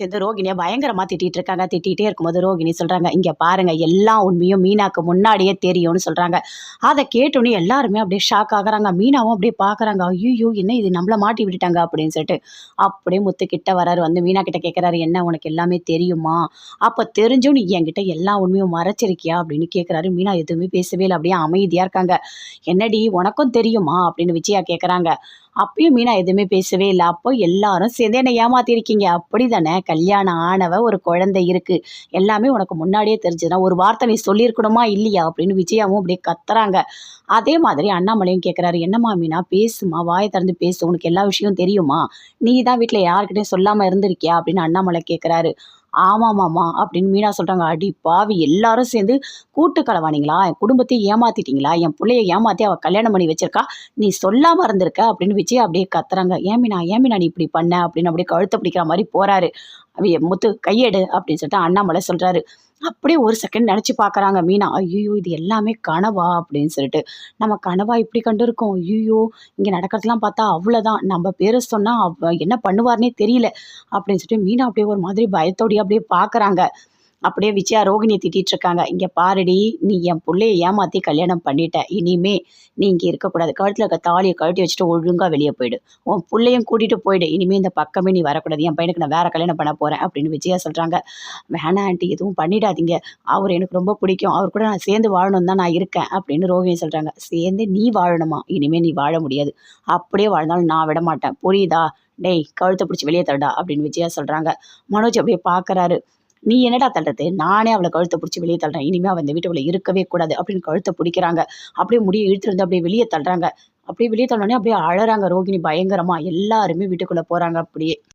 இந்த ரோகிணியை பயங்கரமா திட்டிட்டு இருக்காங்க. திட்டிகிட்டே இருக்கும்போது ரோகிணி சொல்றாங்க இங்க பாருங்க எல்லா உண்மையும் மீனாக்கு முன்னாடியே தெரியும்னு சொல்றாங்க. அதை கேட்டோன்னே எல்லாருமே அப்படியே ஷாக் ஆகுறாங்க. மீனாவும் அப்படியே பார்க்கறாங்க ஐயோ என்ன இது? நம்மள மாட்டி விட்டுட்டாங்க? அப்படின்னு சொல்லிட்டு அப்படியே முத்து கிட்ட வராரு வந்து மீனா கிட்ட கேட்கறாரு என்ன உனக்கு எல்லாமே தெரியுமா? அப்ப தெரிஞ்சும் நீ என்கிட்ட எல்லா உண்மையும் மறைச்சிருக்கியா? அப்படின்னு கேட்கறாரு மீனா எதுவுமே பேசவே இல்லை. அப்படியே அமைதியா இருக்காங்க. என்னடி உனக்கும் தெரியுமா? அப்படின்னு விஜயா கேட்கறாங்க அப்பயும் மீனா எதுவுமே பேசவே இல்லை. அப்போ எல்லாரும் சேர்ந்து என்னை ஏமாத்திருக்கீங்க? அப்படி தானே கல்யாணம் ஆனவ ஒரு குழந்தை இருக்கு. எல்லாமே உனக்கு முன்னாடியே தெரிஞ்சுதுன்னா ஒரு வார்த்தை நீ சொல்லியிருக்கணுமா இல்லையா? அப்படின்னு விஜயாவும் அப்படியே கத்துறாங்க. அதே மாதிரி அண்ணாமலையும் கேட்குறாரு என்னம்மா மீனா பேசுமா வாயை திறந்து பேசு. உனக்கு எல்லா விஷயமும் தெரியுமா? நீ தான் வீட்டில் யார்கிட்டையும் சொல்லாமல் இருந்திருக்கியா? அப்படின்னு அண்ணாமலை கேட்குறாரு ஆமாமாம்மா அப்படின்னு மீனா சொல்கிறாங்க அடி பாவி எல்லாரும் சேர்ந்து கூட்டு களவானீங்களா என் குடும்பத்தையும் ஏமாத்திட்டீங்களா? என் பிள்ளைய ஏமாத்தி அவள் கல்யாணம் பண்ணி வச்சிருக்கா? நீ சொல்லாமல் இருந்திருக்க அப்படின்னு விஜய் அப்படியே கத்துறாங்க. ஏமினா ஏமினா நீ இப்படி பண்ண? அப்படின்னு அப்படியே கழுத்தை பிடிக்கிற மாதிரி போறாரு. அவிய முத்து கையெடு அப்படின்னு சொல்லிட்டு அண்ணாமலை சொல்கிறாரு அப்படியே ஒரு செகண்ட் நினச்சி பார்க்குறாங்க மீனா. ஐயோ இது எல்லாமே கனவா? அப்படின்னு சொல்லிட்டு. நம்ம கனவா இப்படி கண்டிருக்கோம். ஐயோ இங்கே நடக்கிறதுலாம் பார்த்தா அவ்வளோதான் நம்ம பேரை சொன்னால் அவ என்ன பண்ணுவார்னே தெரியல அப்படின்னு சொல்லிட்டு மீனா அப்படியே ஒரு மாதிரி பயத்தோடய அப்படியே பார்க்குறாங்க அப்படியே விஜயா ரோகிணியை திட்டிட்டு இருக்காங்க. இங்கே பாருடி நீ என் பிள்ளைய ஏமாற்றி கல்யாணம் பண்ணிட்ட. இனிமே நீ இங்கே இருக்கக்கூடாது. கழுத்தில் இருக்க தாலியை கழட்டி வச்சுட்டு ஒழுங்காக வெளியே போயிடு. உன் பிள்ளையும் கூட்டிகிட்டு போயிடு. இனிமேல் இந்த பக்கமே நீ வரக்கூடாது. என் பையனுக்கு நான் வேறு கல்யாணம் பண்ண போகிறேன் அப்படின்னு விஜயா சொல்கிறாங்க வேணா ஆண்டி எதுவும் பண்ணிடாதீங்க. அவர் எனக்கு ரொம்ப பிடிக்கும். அவர் கூட நான் சேர்ந்து வாழணும் தான் நான் இருக்கேன். அப்படின்னு ரோகிணி சொல்கிறாங்க சேர்ந்து நீ வாழணுமா? இனிமேல் நீ வாழ முடியாது. அப்படியே வாழ்ந்தாலும் நான் விட மாட்டேன். புரியுதா? டேய் கழுத்தை பிடிச்சி வெளியே தடா அப்படின்னு விஜயா சொல்கிறாங்க மனோஜ் அப்படியே பார்க்குறாரு நீ என்னடா தள்ளுறது? நானே அவளை கழுத்தை பிடிச்சி வெளியே தள்ளுறேன். இனிமேல் அவள் இந்த வீட்டுக்குள்ளே இருக்கவே கூடாது அப்படின்னு கழுத்தை பிடிக்கிறாங்க. அப்படியே முடிய இழுத்துட்டு வந்து அப்படியே வெளியே தள்ளுறாங்க. அப்படியே வெளியே தள்ளோடனே அப்படியே அழறாங்க ரோகிணி பயங்கரமா. எல்லாருமே வீட்டுக்குள்ளே போகிறாங்க அப்படியே.